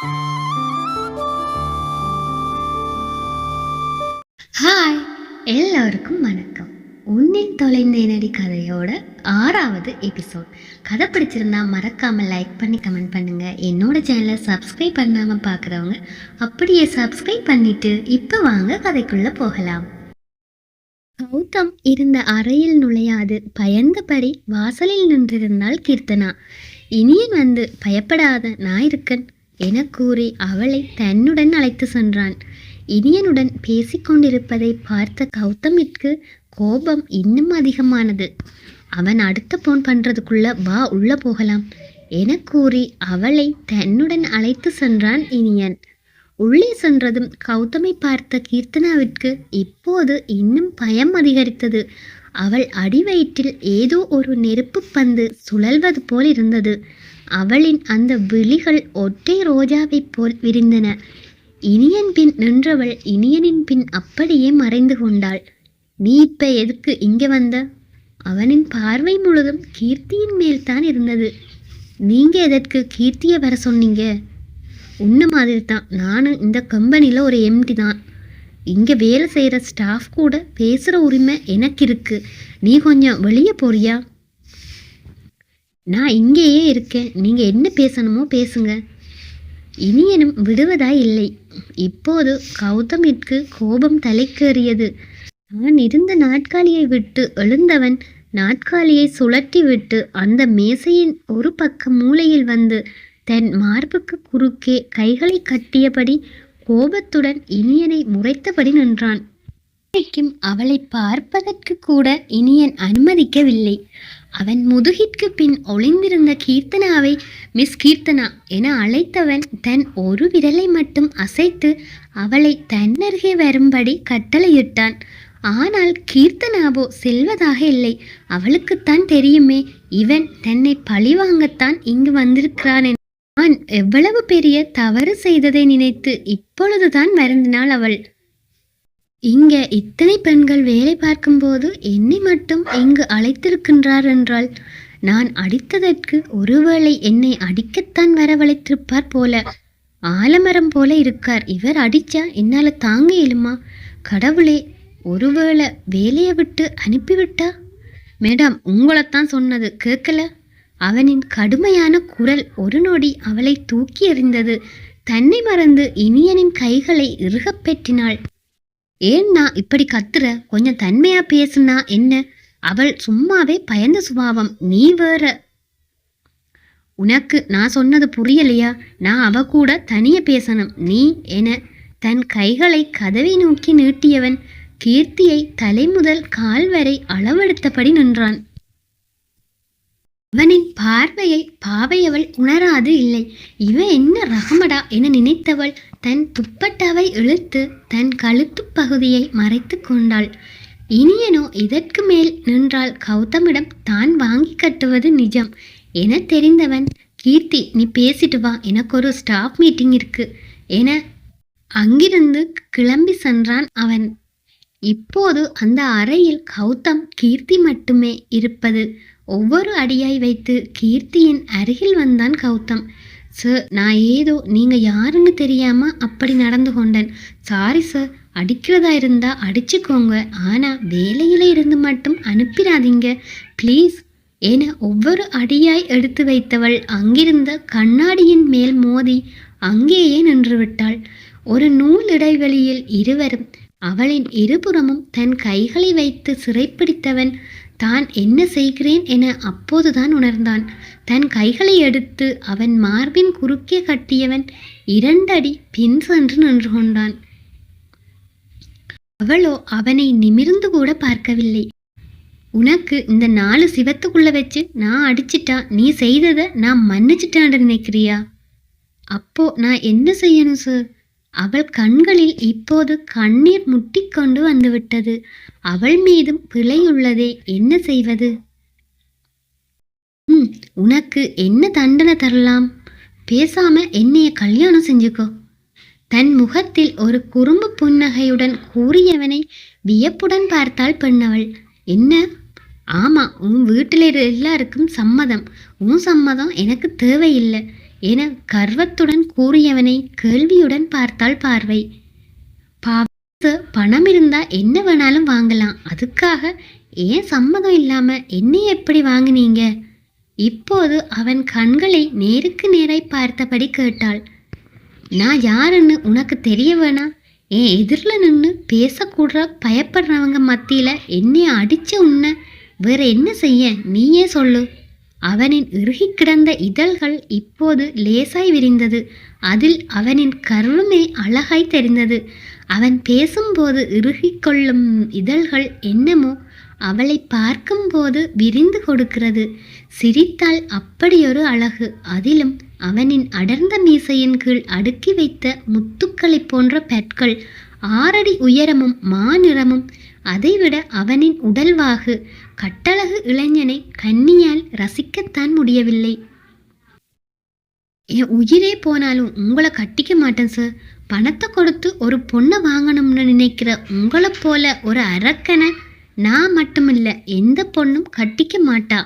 Hi எல்லோருக்கும் வணக்கம். உன்னில் தொலைந்தேனடி கதையோட ஆறாவது எபிசோட் கதை பிடிச்சிருந்தா மறக்காம லைக் பண்ணி கமெண்ட் பண்ணுங்க. என்னோட சேனலை சப்ஸ்கிரைப் பண்ணாம பார்க்குறவங்க அப்படியே சப்ஸ்கிரைப் பண்ணிட்டு இப்போ வாங்க கதைக்குள்ள போகலாம். கௌதம் இருந்த அறையில் நுழையாது. பயந்தபடி வாசலில் நின்றிருந்தாள் கீர்த்தனா. இனியன் வந்து பயப்படாத நான் இருக்கன். என கூறி அவளை தன்னுடன் அழைத்து சென்றான். இனியனுடன் பேசிக்கொண்டிருப்பதை பார்த்த கௌதமிற்கு கோபம் இன்னும் அதிகமானது. அவன் அடுத்த போன் பண்றதுக்குள்ள வா உள்ள போகலாம். என கூறி அவளை தன்னுடன் அழைத்து சென்றான் இனியன். உள்ளே சென்றதும் கௌதமை பார்த்த கீர்த்தனாவிற்கு இப்போது இன்னும் பயம் அதிகரித்தது. அவள் அடிவயிற்றில் ஏதோ ஒரு நெருப்பு பந்து சுழல்வது போல் இருந்தது. அவளின் அந்த விழிகள் ஒற்றை ரோஜாவைப் போல் விரிந்தன. இனியன் பின் நின்றவள் இனியனின் பின் அப்படியே மறைந்து கொண்டாள். நீ இப்ப எதுக்கு இங்கே வந்த? அவனின் பார்வை முழுதும் கீர்த்தியின் மேல் தான் இருந்தது. நீங்க எதற்கு கீர்த்தியை வர சொன்னீங்க? உன்ன மாதிரி தான் நானும் இந்த கம்பெனியில் ஒரு எம்டி தான். இங்கே வேலை செய்கிற ஸ்டாஃப் கூட பேசுகிற உரிமை எனக்கு இருக்கு நீ கொஞ்சம் வெளியே போறியா? நான் இங்கேயே இருக்கேன். நீங்கள் என்ன பேசணுமோ பேசுங்க. இனியனும் விடுவதாய் இல்லை. இப்போது கௌதமிற்கு கோபம் தலைக்கேறியது. நான் இருந்த நாட்காலியை விட்டு எழுந்தவன் நாட்காலியை சுழற்றி விட்டு அந்த மேசையின் ஒரு பக்க மூலையில் வந்து தன் மார்புக்கு குறுக்கே கைகளை கட்டியபடி கோபத்துடன் இனியனை முறைத்தபடி நின்றான். இன்றைக்கும் அவளை பார்ப்பதற்கு கூட இனியன் அனுமதிக்கவில்லை. அவன் முதுகிற்கு பின் ஒளிந்திருந்த கீர்த்தனாவை மிஸ் கீர்த்தனா என அழைத்தவன் தன் ஒரு விரலை மட்டும் அசைத்து அவளை தன்னருகே வரும்படி கட்டளையிட்டான். ஆனால் கீர்த்தனாவோ செல்வதாக இல்லை. அவளுக்குத்தான் தெரியுமே இவன் தன்னை பழிவாங்கத்தான் இங்கு வந்திருக்கிறான் நான் எவ்வளவு பெரிய தவறு செய்ததை நினைத்து இப்பொழுதுதான் வருந்தினாள் அவள். இங்க இத்தனை பெண்கள் வேலை பார்க்கும்போது என்னை மட்டும் இங்கு அழைத்திருக்கின்றார் என்றால் நான் அடித்ததற்கு ஒருவேளை என்னை அடிக்கத்தான் வரவழைத்திருப்பார் போல. ஆலமரம் போல இருக்கார். இவர் அடிச்சா என்னால் தாங்க இயலுமா? கடவுளே ஒருவேளை வேலையை விட்டு அனுப்பிவிட்டா? மேடம் உங்களைத்தான் சொன்னது கேட்கல. அவனின் கடுமையான குரல் ஒரு நொடி அவளை தூக்கி எறிந்தது. தன்னை மறந்து இனியனின் கைகளை இறுகப் பெற்றினாள். ஏன்னா இப்படி கத்துற? கொஞ்சம் தன்மையா பேசுனா என்ன? அவள் சும்மாவே பயந்த சுபாவம். நீ வேற. உனக்கு நான் சொன்னது புரியலையா? நான் அவ கூட தனிய பேசணும். நீ என தன் கைகளை கதவை நோக்கி நீட்டியவன் கீர்த்தியை தலை முதல் கால் வரை அளவெடுத்தபடி நின்றான். அவனின் பார்வையை பாவையவள் உணராது இல்லை. இவ என்ன ரகமடா என நினைத்தவள் தன் துப்பட்டாவை இழுத்து தன் கழுத்துப் பகுதியை மறைத்து கொண்டாள். இனியனோ இதற்கு மேல் நின்றால் கௌதமிடம் தான் வாங்கி கட்டுவது நிஜம் என தெரிந்தவன் கீர்த்தி நீ பேசிட்டு வா எனக்கு ஒரு ஸ்டாஃப் மீட்டிங் இருக்கு என அங்கிருந்து கிளம்பி சென்றான் அவன். இப்போது அந்த அறையில் கௌதம் கீர்த்தி மட்டுமே இருப்பது. ஒவ்வொரு அடியாய் வைத்து கீர்த்தியின் அருகில் வந்தான் கௌதம். சார் நான் ஏதோ நீங்கள் யாருன்னு தெரியாமல் அப்படி நடந்து கொண்டேன். சாரி சார் அடிக்கிறதா இருந்தா அடிச்சுக்கோங்க. ஆனால் வேலையில் இருந்து மட்டும் அனுப்பிடாதீங்க. ப்ளீஸ் என ஒவ்வொரு அடியாய் எடுத்து வைத்தவள் அங்கிருந்த கண்ணாடியின் மேல் மோதி அங்கேயே நின்று விட்டாள். ஒரு நூல் இடைவெளியில் இருவரும் அவளின் இருபுறமும் தன் கைகளை வைத்து சிறைப்பிடித்தவன் தான் என்ன செய்கிறேன் என அப்போதுதான் உணர்ந்தான். தன் கைகளை எடுத்து அவன் மார்பின் குறுக்கே கட்டியவன் இரண்டடி பின் சென்று நின்று கொண்டான். அவளோ அவனை நிமிர்ந்து கூட பார்க்கவில்லை. உனக்கு இந்த நாலு சிவத்துக்குள்ள வச்சு நான் அடிச்சிட்டா நீ செய்ததை நான் மன்னிச்சிட்டான்னு நினைக்கிறியா? அப்போ நான் என்ன செய்யணும் சார் அவள் கண்களில் இப்போது கண்ணீர் முட்டிக்கொண்டு வந்துவிட்டது. அவள் மீதும் பிழையுள்ளதே என்ன செய்வது? ம் உனக்கு என்ன தண்டனை தரலாம்? பேசாம என்னைய கல்யாணம் செஞ்சுக்கோ. தன் முகத்தில் ஒரு குறும்பு புன்னகையுடன் கூறியவனை வியப்புடன் பார்த்தாள் பெண்ணவள். என்ன? ஆமா உன் வீட்டில் எல்லாருக்கும் சம்மதம். உன் சம்மதம் எனக்கு தேவையில்லை. என கர்வத்துடன் கூறியவனை கேள்வியுடன் பார்த்தாள் பார்வை. பாவத்து பணம் இருந்தா என்ன வேணாலும் வாங்கலாம். அதுக்காக ஏன் சம்மதம் இல்லாம என்னை எப்படி வாங்குனீங்க? இப்போது அவன் கண்களை நேருக்கு நேராய் பார்த்தபடி கேட்டாள். நான் யாருன்னு உனக்கு தெரிய வேணாம் என் எதிரில் நின்று பேசக்கூட பயப்படுறவங்க மத்தியில் என்னைய அடித்த உன்னை வேற என்ன செய்ய? நீயே சொல்லு. அவனின் இறுகி கிடந்த இதழ்கள் இப்போது லேசாய் விரிந்தது. அதில் அவனின் கர்வமே அழகாய் தெரிந்தது. அவன் பேசும்போது இறுகிக் கொள்ளும் இதழ்கள் என்னமோ அவளை பார்க்கும்போது விரிந்து கொடுக்கிறது. சிரித்தால் அப்படியொரு அழகு. அதிலும் அவனின் அடர்ந்த மீசையின் கீழ் அடுக்கி வைத்த முத்துக்களைப் போன்ற பற்கள் ஆறடி உயரமும் மாநிறமும் அதைவிட அவனின் உடல்வாகு கட்டழகு இளைஞனை கன்னியால் ரசிக்கத்தான் முடியவில்லை. என் உயிரே போனாலும் உங்களை கட்டிக்க மாட்டேன் சார் பணத்தை கொடுத்து ஒரு பொண்ணை வாங்கணும்னு நினைக்கிற உங்களை போல ஒரு அரக்கனை நான் மட்டுமில்ல எந்த பொண்ணும் கட்டிக்க மாட்டா.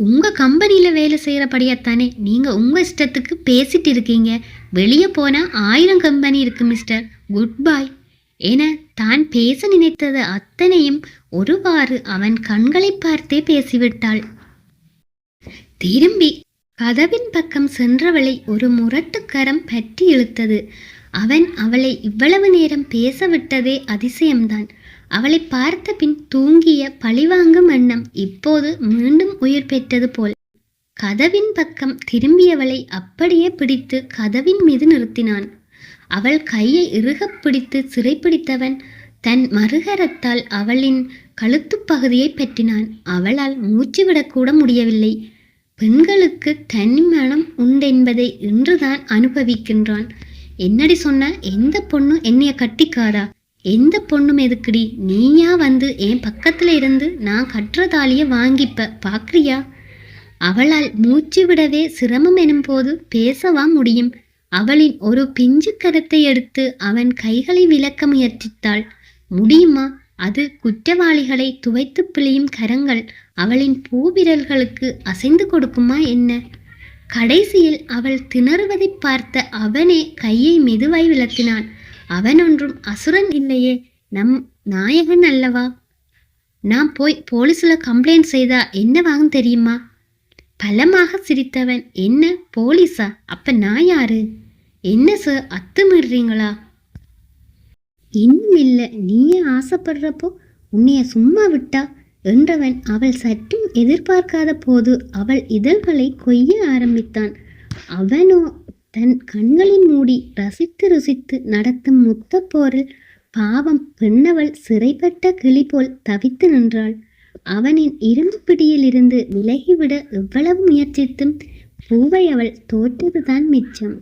உங்கள் கம்பெனியில் வேலை செய்கிறபடியாத்தானே நீங்கள் உங்கள் இஷ்டத்துக்கு பேசிட்டு இருக்கீங்க. வெளியே போனால் ஆயிரம் கம்பெனி இருக்குது மிஸ்டர் குட் பாய் ஏன்னா தான் பேச நினைத்தது. அத்தனையும் ஒருவாறு அவன் கண்களை பார்த்தே பேசிவிட்டாள். திரும்பி கதவின் பக்கம் சென்றவளை ஒரு முரட்டுக்கரம் பற்றி இழுத்தது. அவன் அவளை இவ்வளவு நேரம் பேச விட்டதே அதிசயம்தான். அவளை பார்த்த பின் தூங்கிய பழிவாங்கும் எண்ணம் இப்போது மீண்டும் உயிர் பெற்றது போல். கதவின் பக்கம் திரும்பியவளை அப்படியே பிடித்து கதவின் மீது நிறுத்தினான். அவள் கையை இறுகப் பிடித்து சிறைப்பிடித்தவன் தன் மறுகரத்தால் அவளின் கழுத்துப் பகுதியை பற்றினான். அவளால் மூச்சு விடக்கூட முடியவில்லை. பெண்களுக்கு தனி மனம் உண்டென்பதை இன்றுதான் அனுபவிக்கின்றான். என்னடி சொன்ன? எந்த பொண்ணும் என்னைய கட்டிக்காதா? எந்த பொண்ணும் எதுக்குடி நீயா வந்து என் பக்கத்துல இருந்து நான் கட்டுற தாலிய வாங்கிப்ப பாக்குறியா? அவளால் மூச்சு விடவே சிரமம் எனும்போது பேசவா முடியும்? அவளின் ஒரு பிஞ்சு கரத்தை எடுத்து அவன் கைகளை விளக்க முயற்சித்தாள். முடியுமா? அது குற்றவாளிகளை துவைத்து பிழியும் கரங்கள் அவளின் பூவிரல்களுக்கு அசைந்து கொடுக்குமா என்ன? கடைசியில் அவள் திணறுவதை பார்த்த அவனே கையை மெதுவாய் விளக்கினான். அவன் ஒன்றும் அசுரன் இல்லையே நம் நாயகன் அல்லவா? நான் போய் போலீஸில் கம்ப்ளைண்ட் செய்தா என்ன வாங்க தெரியுமா? பலமாக சிரித்தவன் என்ன போலீஸா? அப்ப நான் யாரு? என்ன சார் அத்துமிடுறீங்களா இன்னும் இல்லை நீயே ஆசைப்படுறப்போ உன்னைய சும்மா விட்டா? என்றவன் அவள் சற்றும் எதிர்பார்க்காத போது அவள் இதழ்களை கொய்ய ஆரம்பித்தான். அவனோ தன் கண்களின் மூடி ரசித்து ருசித்து நடத்தும் முத்த போரில் பாவம் பெண்ணவள் சிறைப்பட்ட கிளி போல் தவித்து நின்றாள். அவனின் இரும்பு பிடியிலிருந்து விலகிவிட எவ்வளவு முயற்சித்தும் பூவை அவள் தோற்றதுதான் மிச்சம்.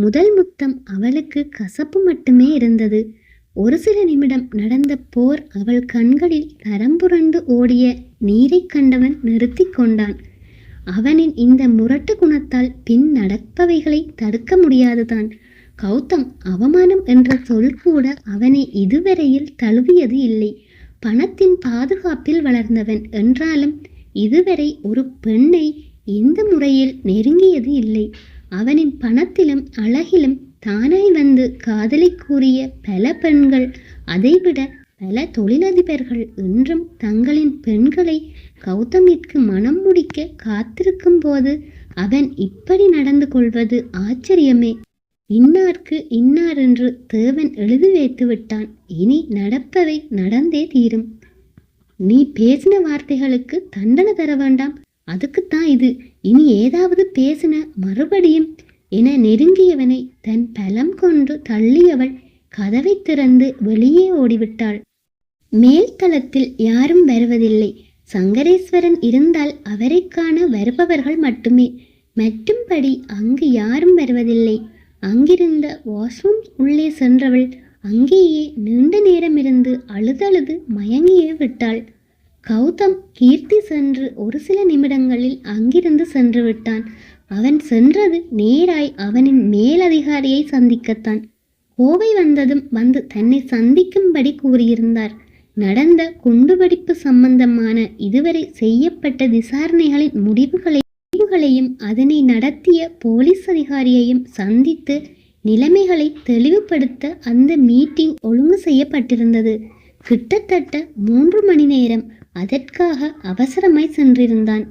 முதல் முத்தம் அவளுக்கு கசப்பு மட்டுமே இருந்தது. ஒரு சில நிமிடம் நடந்த போர் அவள் கண்களில் தரம்புரண்டு ஓடிய நீரைக் கண்டவன் நிறுத்தி கொண்டான். அவனின் இந்த முரட்டு குணத்தால் பின் நடப்பவைகளை தடுக்க முடியாதுதான். கௌதம் அவமானம் என்ற சொல் கூட அவனை இதுவரையில் தழுவியது இல்லை. பணத்தின் பாதுகாப்பில் வளர்ந்தவன் என்றாலும் இதுவரை ஒரு பெண்ணை இந்த முறையில் நெருங்கியது இல்லை. அவனின் பணத்திலும் அழகிலும் தானாய் வந்து காதலை கூறிய பல பெண்கள் அதைவிட பல தொழிலதிபர்கள் இன்றும் தங்களின் பெண்களை கௌதமிற்கு மனம் முடிக்க காத்திருக்கும் போது அவன் இப்படி நடந்து கொள்வது ஆச்சரியமே. இன்னார்க்கு இன்னார் என்று தேவன் எழுதி வைத்து விட்டான். இனி நடப்பவை நடந்தே தீரும். நீ பேசின வார்த்தைகளுக்கு தண்டனை தர வேண்டாம். அதுக்குத்தான் இது. இனி ஏதாவது பேசின மறுபடியும் என நெருங்கியவனை தன் பலம் கொண்டு தள்ளியவள் கதவை திறந்து வெளியே ஓடிவிட்டாள். மேல்தளத்தில் யாரும் வருவதில்லை. சங்கரேஸ்வரன் இருந்தால் அவரை காண வருபவர்கள் மட்டுமே. மற்றும்படி அங்கு யாரும் வருவதில்லை. அங்கிருந்த வாஷ்ரூம் உள்ளே சென்றவள் அங்கேயே நீண்ட நேரம் இருந்து அழுதழுது மயங்கியே விட்டாள். கௌதம் கீர்த்தி சென்று ஒரு சில நிமிடங்களில் அங்கிருந்து சென்று விட்டான். அவன் சென்றது நேராய் அவனின் மேலதிகாரியை சந்திக்கத்தான். கோவை வந்ததும் வந்து தன்னை சந்திக்கும்படி கூறியிருந்தார். நடந்த குண்டுவெடிப்பு சம்பந்தமான இதுவரை செய்யப்பட்ட விசாரணைகளின் முடிவுகளை முடிவுகளையும் அதனை நடத்திய போலீஸ் அதிகாரியையும் சந்தித்து நிலைமைகளை தெளிவுபடுத்த அந்த மீட்டிங் ஒழுங்கு செய்யப்பட்டிருந்தது. கிட்டத்தட்ட மூன்று மணி நேரம் அதற்காக அவசரமாய் சென்றிருந்தான்.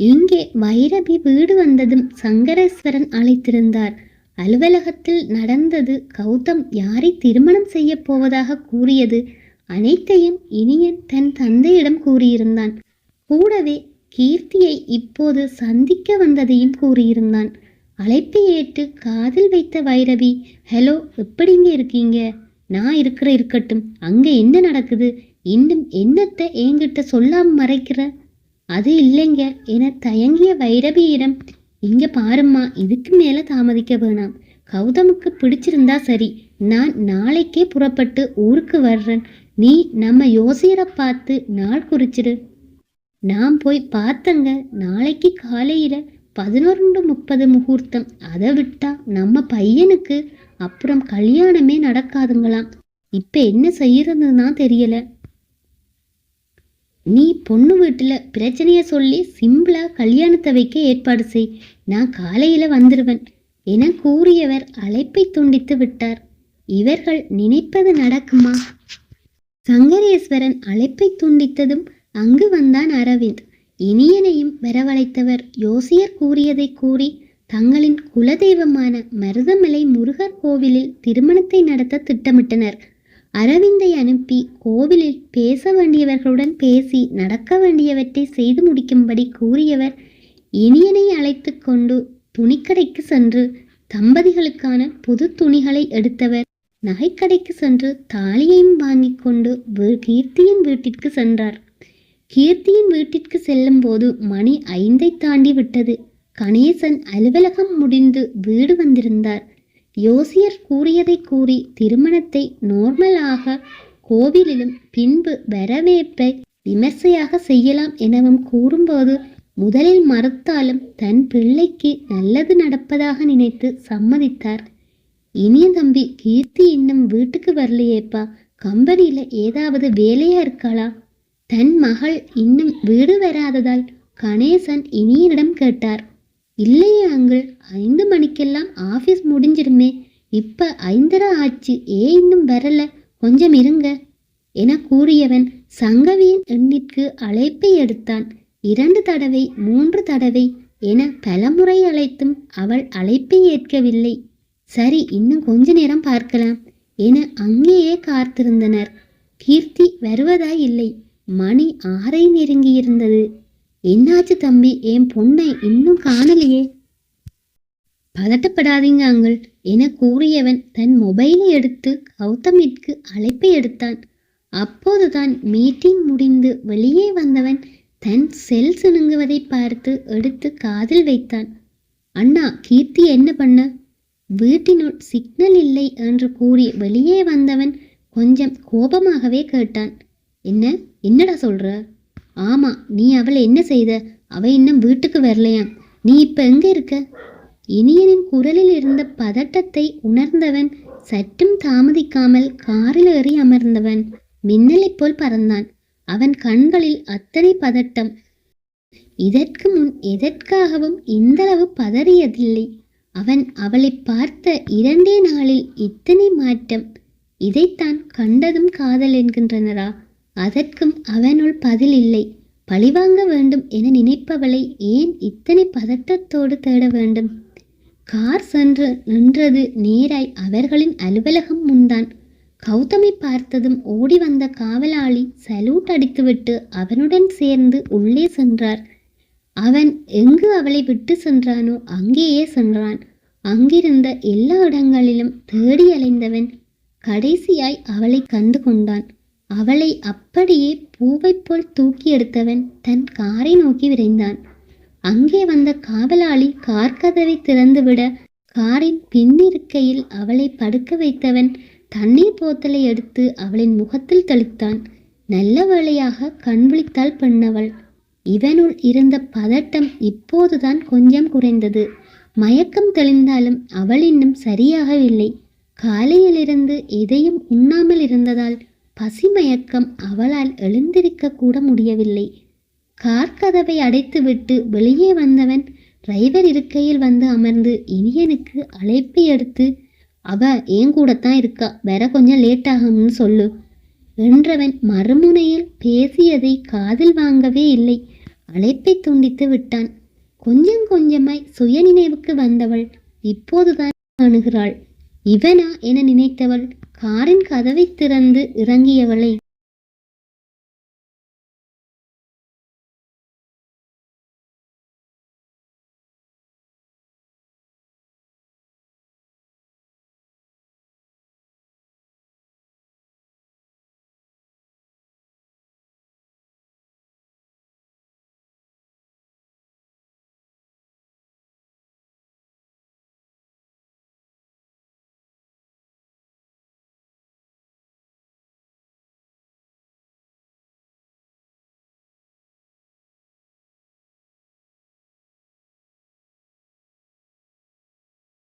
இங்கே வைரவி வீடு வந்ததும் சங்கரேஸ்வரன் அழைத்திருந்தார். அலுவலகத்தில் நடந்தது கௌதம் யாரை திருமணம் செய்ய போவதாக கூறியது அனைத்தையும் இனியன் தன் தந்தையிடம் கூறியிருந்தான். கூடவே கீர்த்தியை இப்போது சந்திக்க வந்ததையும் கூறியிருந்தான். அழைப்பை ஏற்று காதில் வைத்த வைரவி ஹலோ எப்படிங்க இருக்கீங்க? நான் இருக்கிற இருக்கட்டும். அங்க என்ன நடக்குது? இன்னும் என்னத்தை என்கிட்ட சொல்லாம மறைக்கிற? அது இல்லைங்க. என தயங்கிய வைரவியிடம் இங்க பாரும்மா இதுக்கு மேல தாமதிக்க வேணாம். கௌதமுக்கு பிடிச்சிருந்தா சரி. நான் நாளைக்கே புறப்பட்டு ஊருக்கு வர்றேன். நீ நம்ம யோசியரை பார்த்து நாள் குறிச்சிடு. நான் போய் பார்த்தங்க. நாளைக்கு காலையில பதினொன்று முப்பது முகூர்த்தம். அதை விட்டா நம்ம பையனுக்கு அப்புறம் கல்யாணமே நடக்காதுங்களாம். இப்ப என்ன செய்யறதுன்னா தெரியல. நீ பொண்ணு வீட்டுல பிரச்சனையை சொல்லி சிம்பிளா கல்யாணத்தை வைக்க ஏற்பாடு செய். நான் காலையில வந்துடுவேன் என கூறியவர் அழைப்பை துண்டித்து விட்டார். இவர்கள் நினைப்பது நடக்குமா? சங்கரேஸ்வரன் அழைப்பை துண்டித்ததும் அங்கு வந்தான் அரவிந்த். இனியனையும் வரவழைத்தவர் யோசியர் கூறியதை கூறி தங்களின் குலதெய்வமான மருதமலை முருகர் கோவிலில் திருமணத்தை நடத்த திட்டமிட்டனர். அரவிந்தை அனுப்பி கோவிலில் பேச வேண்டியவர்களுடன் பேசி நடக்க வேண்டியவற்றை செய்து முடிக்கும்படி கூறியவர் இனியனை அழைத்து கொண்டு துணிக்கடைக்கு சென்று தம்பதிகளுக்கான புது துணிகளை எடுத்தவர். நகைக்கடைக்கு சென்று தாலியையும் வாங்கிக் கொண்டு கீர்த்தியின் வீட்டிற்கு சென்றார். கீர்த்தியின் வீட்டிற்கு செல்லும் போது மணி ஐந்தை தாண்டி விட்டது. கணேசன் அலுவலகம் முடிந்து வீடு வந்திருந்தார். யோசியர் கூறியதை கூறி திருமணத்தை நார்மலாக கோவிலிலும் பின்பு வரவேற்பை விமர்சையாக செய்யலாம் எனவும் கூறும்போது முதலில் மறுத்தாலும் தன் பிள்ளைக்கு நல்லது நடப்பதாக நினைத்து சம்மதித்தார். இனிய தம்பி கீர்த்தி இன்னும் வீட்டுக்கு வரலையேப்பா? கம்பெனியில ஏதாவது வேலையா இருக்காளா? தன் மகள் இன்னும் வீடு வராததால் கணேசன் இனியனிடம் கேட்டார். இல்லையே அங்கிள் ஐந்து மணிக்கெல்லாம் ஆஃபீஸ் முடிஞ்சிடுமே. இப்போ ஐந்தரை ஆச்சு ஏ இன்னும் வரல? கொஞ்சம் இருங்க. என கூறியவன் சங்கவியின் எண்ணிற்கு அழைப்பை எடுத்தான். இரண்டு தடவை மூன்று தடவை என பலமுறை அழைத்தும் அவள் அழைப்பை ஏற்கவில்லை. சரி இன்னும் கொஞ்ச நேரம் பார்க்கலாம் என அங்கேயே காத்திருந்தனர். கீர்த்தி வருவதாய் இல்லை. மணி ஆறை நெருங்கியிருந்தது. என்னாச்சு தம்பி? என் பொண்ணை இன்னும் காணலையே. பதட்டப்படாதீங்க அங்கிள். என கூறியவன் தன் மொபைலை எடுத்து கௌதமிற்கு அழைப்பை எடுத்தான். அப்போதுதான் மீட்டிங் முடிந்து வெளியே வந்தவன் தன் செல் சுணுங்குவதை பார்த்து எடுத்து காதில் வைத்தான். அண்ணா கீர்த்தி என்ன பண்ண? வீட்டினுள் சிக்னல் இல்லை என்று கூறி வெளியே வந்தவன் கொஞ்சம் கோபமாகவே கேட்டான். என்ன? என்னடா சொல்ற? ஆமா நீ அவளை என்ன செய்த? அவ இன்னும் வீட்டுக்கு வரலையாம். நீ இப்ப எங்க இருக்க? இனியனின் குரலில் இருந்த பதட்டத்தை உணர்ந்தவன் சற்றும் தாமதிக்காமல் காரில் ஏறி அமர்ந்தவன் மின்னலைப் போல் பறந்தான். அவன் கண்களில் அத்தனை பதட்டம். இதற்கு முன் எதற்காகவும் இந்தளவு பதறியதில்லை. அவன் அவளை பார்த்த இரண்டே நாளில் இத்தனை மாற்றம். இதைத்தான் கண்டதும் காதல் என்கின்றனரா? அதற்கும் அவனுள் பதில் இல்லை. பழிவாங்க வேண்டும் என நினைப்பவளை ஏன் இத்தனை பதட்டத்தோடு தேட வேண்டும்? கார் சென்று நின்றது நேராய் அவர்களின் அலுவலகம் முன்தான். கௌதமை பார்த்ததும் ஓடி வந்த காவலாளி சல்யூட் அடித்துவிட்டு அவனுடன் சேர்ந்து உள்ளே சென்றார். அவன் எங்கு அவளை விட்டு சென்றானோ அங்கேயே சென்றான். அங்கிருந்த எல்லா இடங்களிலும் தேடி அலைந்தவன் கடைசியாய் அவளை கண்டு கொண்டான். அவளை அப்படியே பூவைப் போல் தூக்கி எடுத்தவன் தன் காரை நோக்கி விரைந்தான். அங்கே வந்த காவலாளி கார் கதவை திறந்துவிட காரின் பின்னிருக்கையில் அவளை படுக்க வைத்தவன் தண்ணீர் போத்தலை எடுத்து அவளின் முகத்தில் தெளித்தான். நல்ல வேளையாக கண்விழித்தால் பெண்ணவள். இவனுள் இருந்த பதட்டம் இப்போதுதான் கொஞ்சம் குறைந்தது. மயக்கம் தெளிந்தாலும் அவள் இன்னும் சரியாகவில்லை. காலையிலிருந்து எதையும் உண்ணாமல் இருந்ததால் பசிமயக்கம் அவளால் எழுந்திருக்க கூட முடியவில்லை. கார் கதவை அடைத்துவிட்டு வெளியே வந்தவன் டிரைவர் இருக்கையில் வந்து அமர்ந்து இனியனுக்கு அழைப்பை எடுத்து அவ ஏன் கூடத்தான் இருக்கா? வேற கொஞ்சம் லேட் ஆகும்னு சொல்லு என்றவன் மறுமுனையில் பேசியதை காதில் வாங்கவே இல்லை. அழைப்பை துண்டித்து விட்டான். கொஞ்சம் கொஞ்சமாய் சுயநினைவுக்கு வந்தவள் இப்போதுதான் காணுகிறாள். இவனா? என நினைத்தவள் காரின் கதவை திறந்து இறங்கியவளை